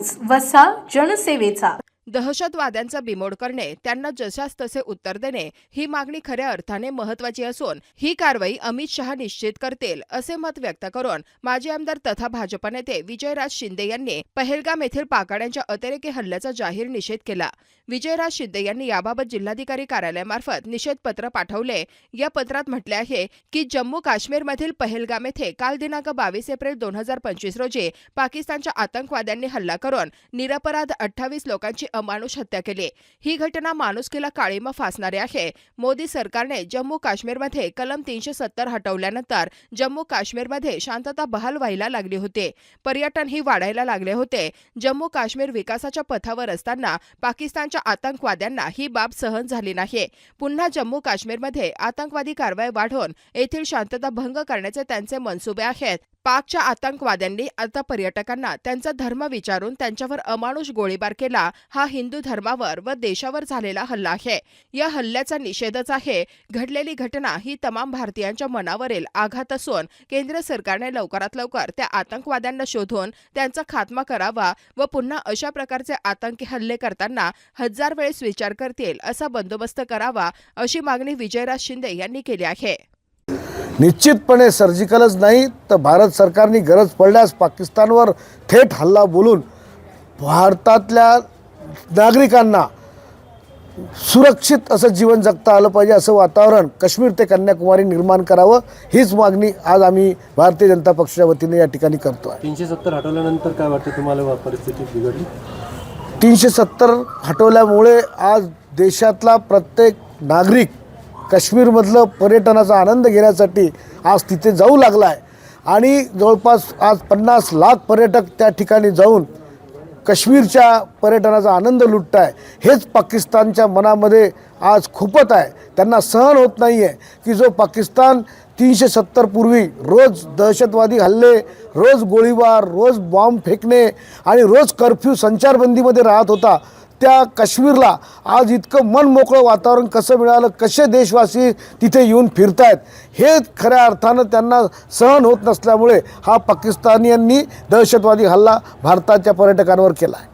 News वसा जनसेवेचा. दहशतवाद्यांचा बिमोड करणे त्यांना जशास तसे उत्तर देणे ही मागणी खऱ्या अर्थाने महत्वाची असून ही कारवाई अमित शहा निश्चित करतील असे मत व्यक्त करून माजी आमदार तथा भाजप नेते विजयराज शिंदे यांनी पहेलगाम येथील पाकाड्यांच्या अतिरेकी हल्ल्याचा जाहीर निषेध केला. विजयराज शिंदे यांनी याबाबत जिल्हाधिकारी कार्यालयामार्फत निषेधपत्र पाठवले. या पत्रात म्हटले आहे की जम्मू काश्मीरमधील पहेलगाम येथे काल दिनांक बावीस एप्रिल दोन हजार पंचवीस रोजी पाकिस्तानच्या आतंकवाद्यांनी हल्ला करून निरपराध अठ्ठावीस लोकांची अमानुष हत्या केली. ही घटना माणुसकीला काळीमा फासणारी आहे. मोदी सरकारने जम्मू काश्मीरमध्ये कलम तीनशे सत्तर हटवल्यानंतर जम्मू काश्मीरमध्ये शांतता बहाल व्हायला लागली होती. पर्यटनही वाढायला लागले होते. जम्मू काश्मीर विकासाच्या पथावर असताना पाकिस्तानच्या आतंकवाद्यांना ही बाब सहन झाली नाही. पुन्हा जम्मू काश्मीरमध्ये आतंकवादी कारवाई वाढवून येथील शांतता भंग करण्याचे त्यांचे मनसुबे आहेत. पाकच्या आतंकवाद्यांनी आता पर्यटकांना त्यांचा धर्म विचारून त्यांच्यावर अमानुष गोळीबार केला. हा हिंदू धर्मावर व देशावर झालेला हल्ला आहे. या हल्ल्याचा निषेधच आहे. घडलेली घटना ही तमाम भारतीयांच्या मनावरील आघात असून केंद्र सरकारने लवकरात लवकर त्या आतंकवाद्यांना शोधून त्यांचा खात्मा करावा व पुन्हा अशा प्रकारचे आतंकी हल्ले करताना हजार वेळेस विचार करतील असा बंदोबस्त करावा अशी मागणी विजयराज शिंदे यांनी केली आहे. निश्चितपणे सर्जिकलच नाही तर भारत सरकारने गरज पडल्यास पाकिस्तानवर थेट हल्ला बोलून भारतातल्या नागरिकांना सुरक्षित असं जीवन जगता आलं पाहिजे असं वातावरण काश्मीर ते कन्याकुमारी निर्माण करावं हीच मागणी आज आम्ही भारतीय जनता पक्षाच्या वतीने या ठिकाणी करतो आहे. तीनशे सत्तर हटवल्यानंतर काय वाटतं तुम्हाला परिस्थिती बिघडली? तीनशे सत्तर हटवल्यामुळे आज देशातला प्रत्येक नागरिक काश्मीरमधलं पर्यटनाचा आनंद घेण्यासाठी आज तिथे जाऊ लागला आहे आणि जवळपास आज पन्नास लाख पर्यटक त्या ठिकाणी जाऊन काश्मीरच्या पर्यटनाचा आनंद लुटत आहे हेच पाकिस्तानच्या मनामध्ये आज खूपत आहे. त्यांना सहन होत नाही आहे की जो पाकिस्तान तीनशे सत्तर पूर्वी रोज दहशतवादी हल्ले रोज गोळीबार रोज बॉम्ब फेकणे आणि रोज कर्फ्यू संचारबंदीमध्ये राहत होता त्या काश्मीरला आज इतकं मनमोकळं वातावरण कसं मिळालं कसे देशवासी तिथे येऊन फिरतायत हे खऱ्या अर्थानं त्यांना सहन होत नसल्यामुळे हा पाकिस्तानियांनी दहशतवादी हल्ला भारताच्या पर्यटकांवर केला आहे